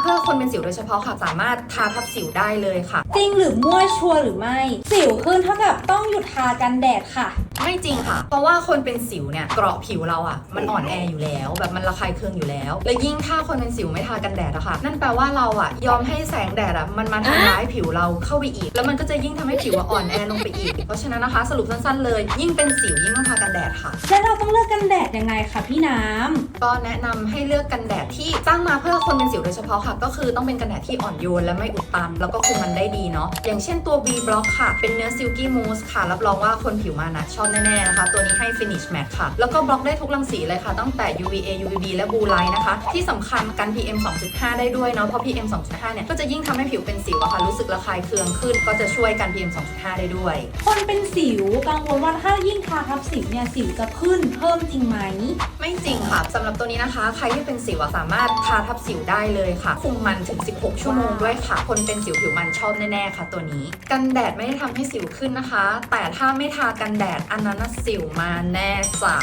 เพื่อคนเป็นสิวโดยเฉพาะค่ะ สามารถทาทับสิวได้เลยค่ะ จริงหรือมั่วชัวร์หรือไม่ สิวขึ้นเท่ากับต้องหยุดทากันแดดค่ะ ไม่จริงค่ะ เพราะว่าคนเป็นสิวเนี่ยเกราะผิวเราอะ่ะมันอ่อนแออยู่แล้ว แบบมันระคายเคืองอยู่แล้ว และยิ่งถ้าคนเป็นสิวไม่ทากันแดดอะค่ะ นั่นแปลว่าเราอะ่ะยอมให้แสงแดดอะมันมาทำร้ายผิวเราเข้าไปอีก แล้วมันก็จะยิ่งทำให้ผิวอะอ่อนแอลงไปอีก เพราะฉะนั้นนะคะ สรุปสั้นๆเลย ยิ่งเป็นสิวยิ่งต้องทากันแดดค่ะ แล้วเรา ต้องเลือกกันแดดยังไงคะพี่น้ำก็แนะนำให้เลือกกันแดดที่สร้างมาเพื่อคนเป็นสิวโดยเฉพาะค่ะ ก็คือต้องเป็นกันแดดที่อ่อนโยนและไม่อุดตัน แล้วก็คุมมันได้ดีเนาะอย่างเช่นตัว V Block ค่ะ เป็นเนื้อ Silky Mousse ค่ะ รับรองว่าคนผิวมานะชอบแน่ๆนะคะ ตัวนี้ให้ Finish Matte ค่ะ แล้วก็บล็อกได้ทุกรังสีเลยค่ะ ตั้งแต่ UVA UVB และ Blue Light นะคะ ที่สำคัญกัน PM 2.5 ได้ด้วยเนาะเพราะ PM 2.5 เนี่ยก็จะยิ่งทำให้ผิวเป็นสิวอะค่ะรู้สึกระคายเคืองขึ้น ก็จะช่วยกัน PM 2.5 ได้ด้วย คนเป็นสิวกังวลว่าถ้ายิ่งทาทับสิวเนี่ยสิวจะขึ้นเพิ่มจริงไหม ไม่จริงค่ะสำหรับตัวนี้นะคะ ใครที่เป็นสิวอะสามารถทาทับสิวได้เลยค่ะ คุมมันถึง 16 ชั่วโมงด้วยค่ะ คนเป็นสิวผิวมันชอบแน่ๆค่ะ ตัวนี้ กันแดดไม่ได้ทำให้สิวขึ้นนะคะ แต่ถ้าไม่ทากันแดดอันนั้นน่ะสิวมาแน่จ้ะ